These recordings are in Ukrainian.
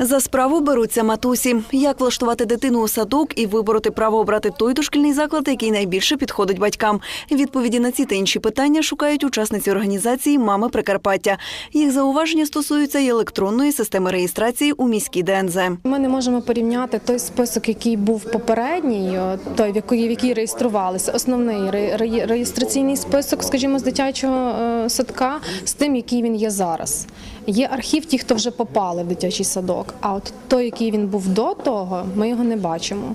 За справу беруться матусі. Як влаштувати дитину у садок і вибороти право обрати той дошкільний заклад, який найбільше підходить батькам. Відповіді на ці та інші питання шукають учасниці організації Мами Прикарпаття. Їх зауваження стосуються й електронної системи реєстрації у міській ДНЗ. Ми не можемо порівняти той список, який був попередній, о, той в який, в який реєструвалися, основний ре- ре- реєстраційний список, скажімо, з дитячого е, садка, з тим, який він є зараз. Є архів ті, хто вже попали в дитячий садок. А от той, який він був до того, ми його не бачимо.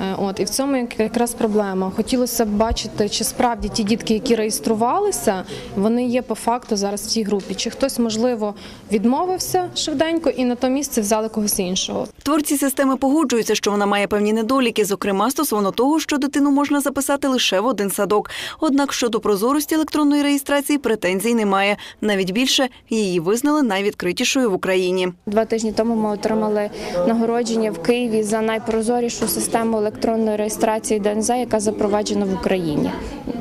Е, От і в цьому якраз проблема. Хотілося б бачити, чи справді ті дітки, які реєструвалися, вони є по факту зараз в цій групі. Чи хтось можливо відмовився швиденько і на то місце взяли когось іншого. Творці системи погоджуються, що вона має певні недоліки, зокрема стосовно того, що дитину можна записати лише в один садок. Однак щодо прозорості електронної реєстрації претензій немає. Навіть більше її визнали найвідкритішою в Україні. Два тижні тому ми отримали нагородження в Києві за найпрозорішу систему електронної реєстрації ДНЗ, яка запроваджена в Україні.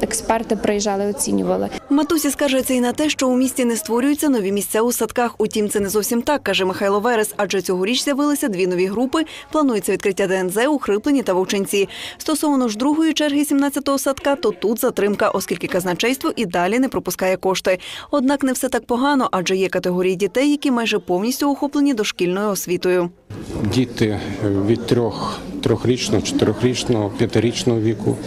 Експерти приїжджали, оцінювали. Матусі скаржаться і на те, що у місті не створюються нові місця у садках. Утім, це не зовсім так, каже Михайло Верес, адже цьогоріч з'явилися дві нові групи. Планується відкриття ДНЗ у Хриплені та Вовчинці. Стосовно ж другої черги 17-го садка, то тут затримка, оскільки казначейство і далі не пропускає кошти. Однак не все так погано, адже є категорії дітей, які майже повністю охоплені дошкільною освітою. Діти від трьох, трьохрічного, чотирьохрічного, п'ятирічного віку,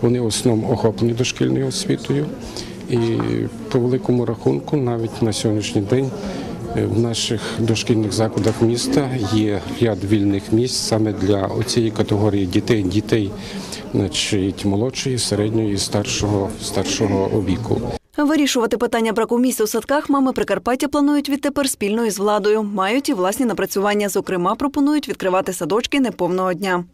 вони в основному охоплені дошкільною освітою. І по великому рахунку, навіть на сьогоднішній день, е, в наших дошкільних закладах міста є ряд вільних місць саме для цієї категорії дітей, дітей значить, молодшої, середньої і старшого, старшого віку. Вирішувати питання браку місць у садках мами Прикарпаття планують відтепер спільно із владою. Мають і власні напрацювання. Зокрема, пропонують відкривати садочки неповного дня.